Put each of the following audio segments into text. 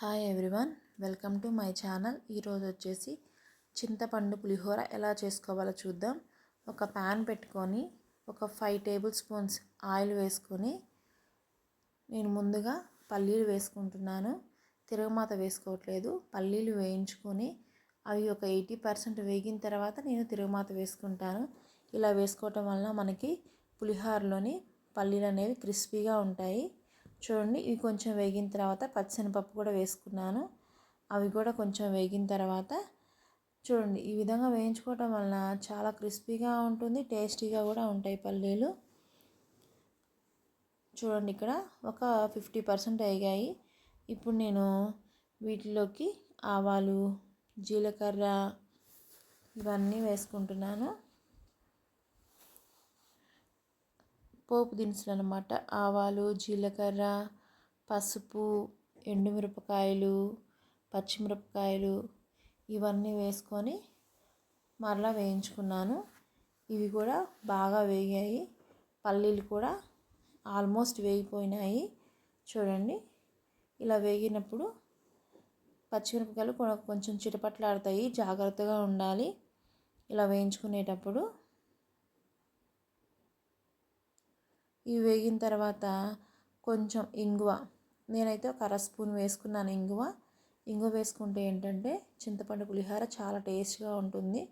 Hi everyone welcome to my channel ఈరోజు వచ్చేసి చింతపండు పులిహోర ఎలా చేసుకోవాలో చూద్దాం. ఒక ప్యాన్ పెట్టుకొని ఒక ఫైవ్ టేబుల్ స్పూన్స్ ఆయిల్ వేసుకొని నేను ముందుగా పల్లీలు వేసుకుంటున్నాను. తిరగమాత వేసుకోవట్లేదు. పల్లీలు వేయించుకొని అవి ఒక ఎయిటీ పర్సెంట్ వేగిన తర్వాత నేను తిరగమాత వేసుకుంటాను. ఇలా వేసుకోవటం వల్ల మనకి పులిహోరలోని పల్లీలు అనేవి క్రిస్పీగా ఉంటాయి. చూడండి ఇవి కొంచెం వేగిన తర్వాత పచ్చిశనగపప్పు కూడా వేసుకున్నాను. అవి కూడా కొంచెం వేగిన తర్వాత చూడండి ఈ విధంగా వేయించుకోవటం వలన చాలా క్రిస్పీగా ఉంటుంది టేస్టీగా కూడా ఉంటాయి పల్లీలు. చూడండి ఇక్కడ ఒక ఫిఫ్టీ పర్సెంట్ అయ్యాయి ఇప్పుడు నేను వీటిలోకి ఆవాలు జీలకర్ర ఇవన్నీ వేసుకుంటున్నాను. పోపు దినుసులు అనమాట ఆవాలు జీలకర్ర పసుపు ఎండుమిరపకాయలు పచ్చిమిరపకాయలు ఇవన్నీ వేసుకొని మరలా వేయించుకున్నాను. ఇవి కూడా బాగా వేగాయి. పల్లీలు కూడా ఆల్మోస్ట్ వేగిపోయినాయి. చూడండి ఇలా వేగినప్పుడు పచ్చిమిరపకాయలు కొంచెం చిటపట్లాడతాయి. జాగ్రత్తగా ఉండాలి. ఇలా వేయించుకునేటప్పుడు ఇవి వేగిన తర్వాత కొంచెం ఇంగువ. నేనైతే ఒక అర స్పూన్ వేసుకున్నాను ఇంగువ. ఇంగువ వేసుకుంటే ఏంటంటే చింతపండు పులిహోర చాలా టేస్ట్గా ఉంటుంది.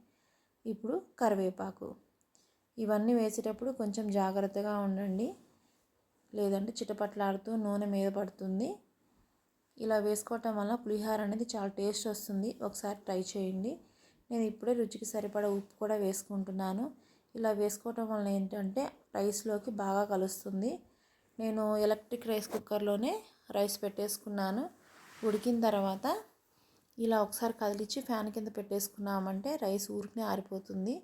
ఇప్పుడు కరివేపాకు. ఇవన్నీ వేసేటప్పుడు కొంచెం జాగ్రత్తగా ఉండండి. లేదంటే చిటపట్లాడుతూ నూనె మీద పడుతుంది. ఇలా వేసుకోవటం వల్ల పులిహోర అనేది చాలా టేస్ట్ వస్తుంది. ఒకసారి ట్రై చేయండి. నేను ఇప్పుడే రుచికి సరిపడా ఉప్పు కూడా వేసుకుంటున్నాను. ఇలా వేసుకోవటం వల్ల ఏంటంటే రైస్లోకి బాగా కలుస్తుంది. నేను ఎలక్ట్రిక్ రైస్ కుక్కర్లోనే రైస్ పెట్టేసుకున్నాను. ఉడికిన తర్వాత ఇలా ఒకసారి కదిలిచ్చి ఫ్యాన్ కింద పెట్టేసుకున్నామంటే రైస్ ఊరికనే ఆరిపోతుంది.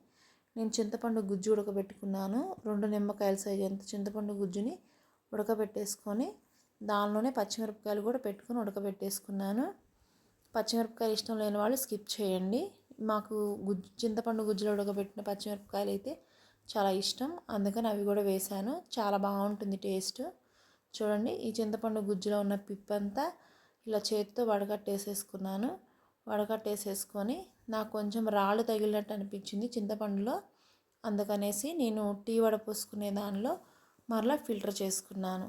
నేను చింతపండు గుజ్జు ఉడకబెట్టుకున్నాను. రెండు నిమ్మకాయల సైజు ఎంత చింతపండు గుజ్జుని ఉడకబెట్టేసుకొని దానిలోనే పచ్చిమిరపకాయలు కూడా పెట్టుకొని ఉడకబెట్టేసుకున్నాను. పచ్చిమిరపకాయలు ఇష్టం లేని వాళ్ళు స్కిప్ చేయండి. మాకు గుజ్జు చింతపండు గుజ్జులో ఉడకబెట్టిన పచ్చిమిరపకాయలు అయితే చాలా ఇష్టం. అందుకని అవి కూడా వేశాను చాలా బాగుంటుంది టేస్ట్. చూడండి ఈ చింతపండు గుజ్జులో ఉన్న పిప్పంతా ఇలా చేతితో వడగట్టేసేసుకున్నాను వడగట్టేసేసుకొని నాకు కొంచెం రాళ్ళు తగిలినట్టు అనిపించింది చింతపండులో. అందుకనేసి నేను టీ వడ పోసుకునే దానిలో మరలా ఫిల్టర్ చేసుకున్నాను.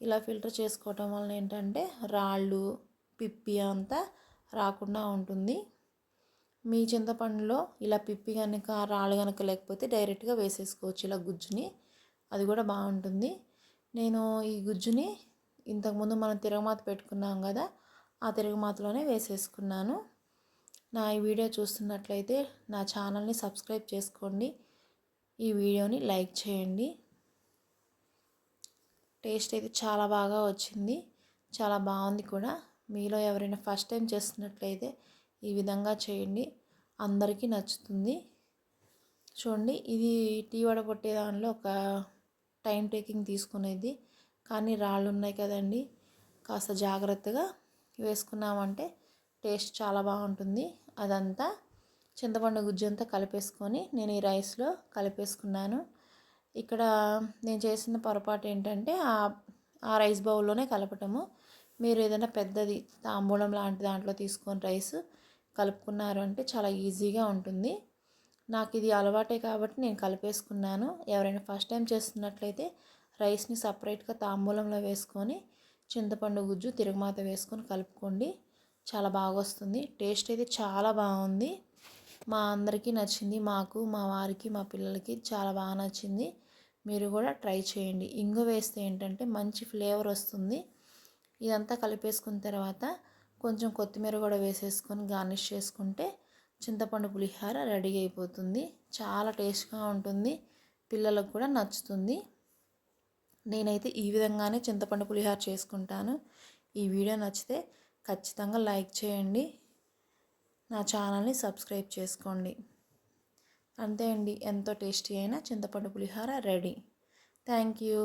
ఇలా ఫిల్టర్ చేసుకోవటం వలన ఏంటంటే రాళ్ళు పిప్పి అంతా రాకుండా ఉంటుంది. మీ చింతపండులో ఇలా పిప్పి కనుక రాళ్ళు కనుక లేకపోతే డైరెక్ట్గా వేసేసుకోవచ్చు ఇలా గుజ్జుని. అది కూడా బాగుంటుంది. నేను ఈ గుజ్జుని ఇంతకుముందు మనం తిరగమాత పెట్టుకున్నాం కదా ఆ తిరగమాతలోనే వేసేసుకున్నాను. నా ఈ వీడియో చూస్తున్నట్లయితే నా ఛానల్ని సబ్స్క్రైబ్ చేసుకోండి. ఈ వీడియోని లైక్ చేయండి. టేస్ట్ అయితే చాలా బాగా వచ్చింది. చాలా బాగుంది కూడా. మీలో ఎవరైనా ఫస్ట్ టైం చేస్తున్నట్లయితే ఈ విధంగా చేయండి. అందరికీ నచ్చుతుంది. చూడండి ఇది టీ వడపొట్టే దానిలో ఒక టైం టేకింగ్ తీసుకునేది. కానీ రాళ్ళు ఉన్నాయి కదండి కాస్త జాగ్రత్తగా వేసుకున్నామంటే టేస్ట్ చాలా బాగుంటుంది. అదంతా చింతపండు గుజ్జు అంతా కలిపేసుకొని నేను ఈ రైస్లో కలిపేసుకున్నాను. ఇక్కడ నేను చేసిన పొరపాటు ఏంటంటే ఆ రైస్ బౌల్లోనే కలపటము. మీరు ఏదైనా పెద్దది తాంబూలం లాంటి దాంట్లో తీసుకొని రైస్ కలుపుకున్నారు అంటే చాలా ఈజీగా ఉంటుంది. నాకు ఇది అలవాటే కాబట్టి నేను కలిపేసుకున్నాను. ఎవరైనా ఫస్ట్ టైం చేస్తున్నట్లయితే రైస్ని సపరేట్గా తాంబూలంలో వేసుకొని చింతపండు గుజ్జు తిరుగుమాత వేసుకొని కలుపుకోండి. చాలా బాగా వస్తుంది. టేస్ట్ అయితే చాలా బాగుంది. మా అందరికీ నచ్చింది. మాకు మా వారికి మా పిల్లలకి చాలా బాగా నచ్చింది. మీరు కూడా ట్రై చేయండి. ఇంగు వేస్తే ఏంటంటే మంచి ఫ్లేవర్ వస్తుంది. ఇదంతా కలిపేసుకున్న తర్వాత కొంచెం కొత్తిమీర కూడా వేసేసుకొని గార్నిష్ చేసుకుంటే చింతపండు పులిహోర రెడీ అయిపోతుంది. చాలా టేస్ట్గా ఉంటుంది. పిల్లలకు కూడా నచ్చుతుంది. నేనైతే ఈ విధంగానే చింతపండు పులిహోర చేసుకుంటాను. ఈ వీడియో నచ్చితే ఖచ్చితంగా లైక్ చేయండి. నా ఛానల్ని సబ్స్క్రైబ్ చేసుకోండి. అంతే అండి. ఎంతో టేస్టీ అయిన చింతపండు పులిహోర రెడీ. Thank you.